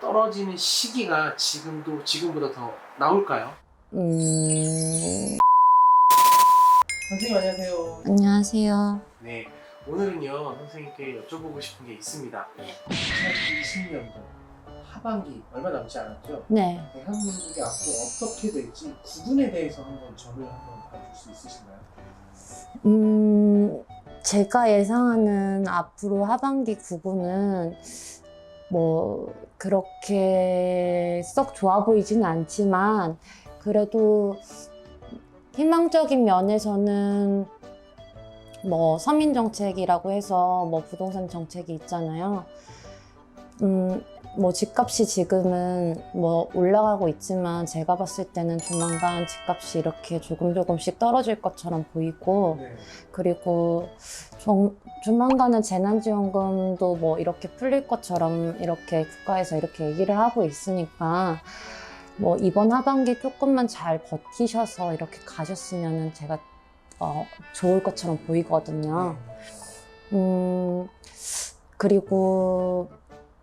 떨어지는 시기가 지금도 지금보다 더 나올까요? 음, 선생님 안녕하세요. 안녕하세요. 네, 오늘은요 선생님께 여쭤보고 싶은 게 있습니다. 네. 2020년도 하반기 얼마 남지 않았죠? 네. 대한민국이 앞으로 어떻게 될지 구분에 대해서 한번 점을 한번 봐줄 수 있으신가요? 음, 제가 예상하는 앞으로 하반기 구분은 뭐 그렇게 썩 좋아 보이지는 않지만 그래도 희망적인 면에서는 뭐 서민 정책이라고 해서 뭐 부동산 정책이 있잖아요. 음, 뭐 집값이 지금은 뭐 올라가고 있지만 제가 봤을 때는 조만간 집값이 이렇게 조금 조금씩 떨어질 것처럼 보이고 네. 그리고 좀, 조만간은 재난지원금도 뭐 이렇게 풀릴 것처럼 이렇게 국가에서 이렇게 얘기를 하고 있으니까 뭐 이번 하반기 조금만 잘 버티셔서 이렇게 가셨으면은 제가 어, 좋을 것처럼 보이거든요. 음, 그리고,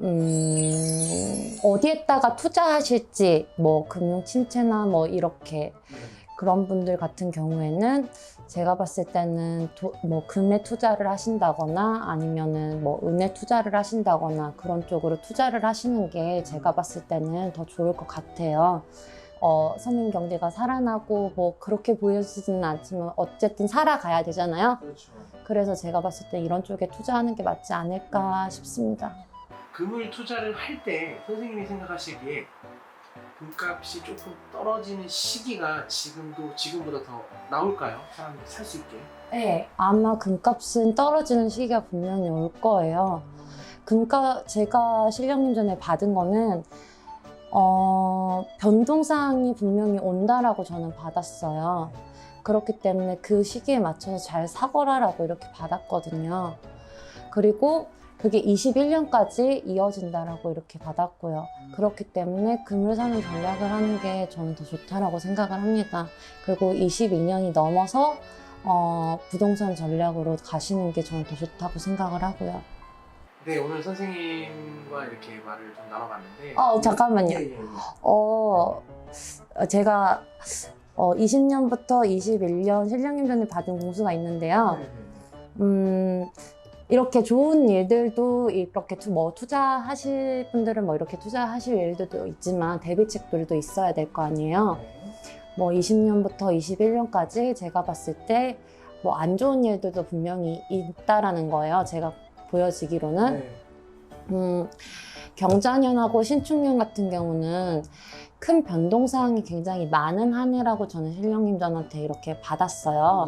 음, 어디에다가 투자하실지, 뭐, 금융 침체나 뭐, 이렇게, 네. 그런 분들 같은 경우에는 제가 봤을 때는 도- 뭐, 금에 투자를 하신다거나 아니면은 뭐, 은에 투자를 하신다거나 그런 쪽으로 투자를 하시는 게 제가 봤을 때는 더 좋을 것 같아요. 어, 서민 경제가 살아나고 뭐, 그렇게 보여지지는 않지만 어쨌든 살아가야 되잖아요. 그렇죠. 그래서 제가 봤을 때 이런 쪽에 투자하는 게 맞지 않을까 싶습니다. 금을 투자를 할 때 선생님이 생각하시기에 금값이 조금 떨어지는 시기가 지금도 지금보다 더 나올까요? 사람들이 살 수 있게. 네, 아마 금값은 떨어지는 시기가 분명히 올 거예요. 금값 제가 실령님 전에 받은 거는 어, 변동사항이 분명히 온다라고 저는 받았어요. 그렇기 때문에 그 시기에 맞춰서 잘 사거라라고 이렇게 받았거든요. 그리고 그게 21년까지 이어진다라고 이렇게 받았고요. 그렇기 때문에 금을 사는 전략을 하는 게 저는 더 좋다라고 생각을 합니다. 그리고 22년이 넘어서 어, 부동산 전략으로 가시는 게 저는 더 좋다고 생각을 하고요. 네, 오늘 선생님과 이렇게 말을 좀 나눠봤는데. 어, 잠깐만요. 예, 예, 예. 어, 제가 어, 20년부터 21년 실장님 전에 받은 공수가 있는데요. 네, 네, 네. 음, 이렇게 좋은 일들도 이렇게 투, 뭐 투자하실 분들은 뭐 이렇게 투자하실 일들도 있지만 대비책들도 있어야 될 거 아니에요. 네. 뭐 20년부터 21년까지 제가 봤을 때 뭐 안 좋은 일들도 분명히 있다라는 거예요. 제가 보여지기로는. 네. 음, 경자년하고 신축년 같은 경우는 큰 변동사항이 굉장히 많은 한 해라고 저는 실령님 전한테 이렇게 받았어요.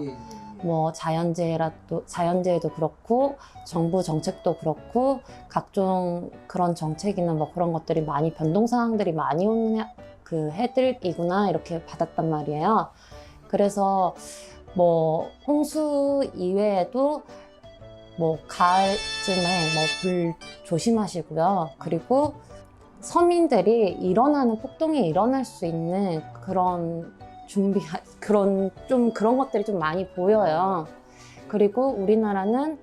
뭐 자연재해라도 자연재해도 그렇고 정부 정책도 그렇고 각종 그런 정책이나 뭐 그런 것들이 많이 변동 사항들이 많이 오는 해, 그 해들이구나 이렇게 받았단 말이에요. 그래서 뭐 홍수 이외에도 뭐 가을쯤에 뭐 불 조심하시고요. 그리고 서민들이 일어나는 폭동이 일어날 수 있는 그런 준비 그런 좀 그런 것들이 좀 많이 보여요. 그리고 우리나라는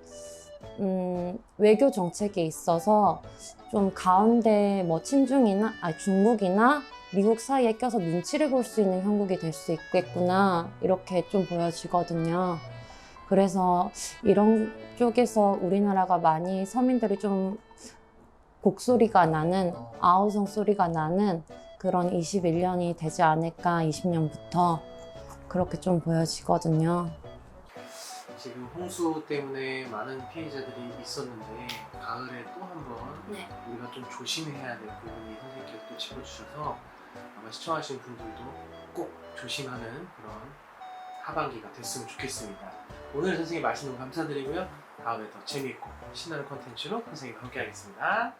음, 외교 정책에 있어서 좀 가운데 뭐 친중이나 아 중국이나 미국 사이에 껴서 눈치를 볼 수 있는 형국이 될 수 있겠구나 이렇게 좀 보여지거든요. 그래서 이런 쪽에서 우리나라가 많이 서민들이 좀 곡소리가 나는 아우성 소리가 나는 그런 21년이 되지 않을까 20년부터 그렇게 좀 보여지거든요. 지금 홍수 때문에 많은 피해자들이 있었는데 가을에 또 한번 네. 우리가 좀 조심해야 될 부분이 선생님께서 또 짚어주셔서 아마 시청하시는 분들도 꼭 조심하는 그런 하반기가 됐으면 좋겠습니다. 오늘 선생님 말씀 너무 감사드리고요. 다음에 더 재미있고 신나는 컨텐츠로 선생님과 함께 하겠습니다.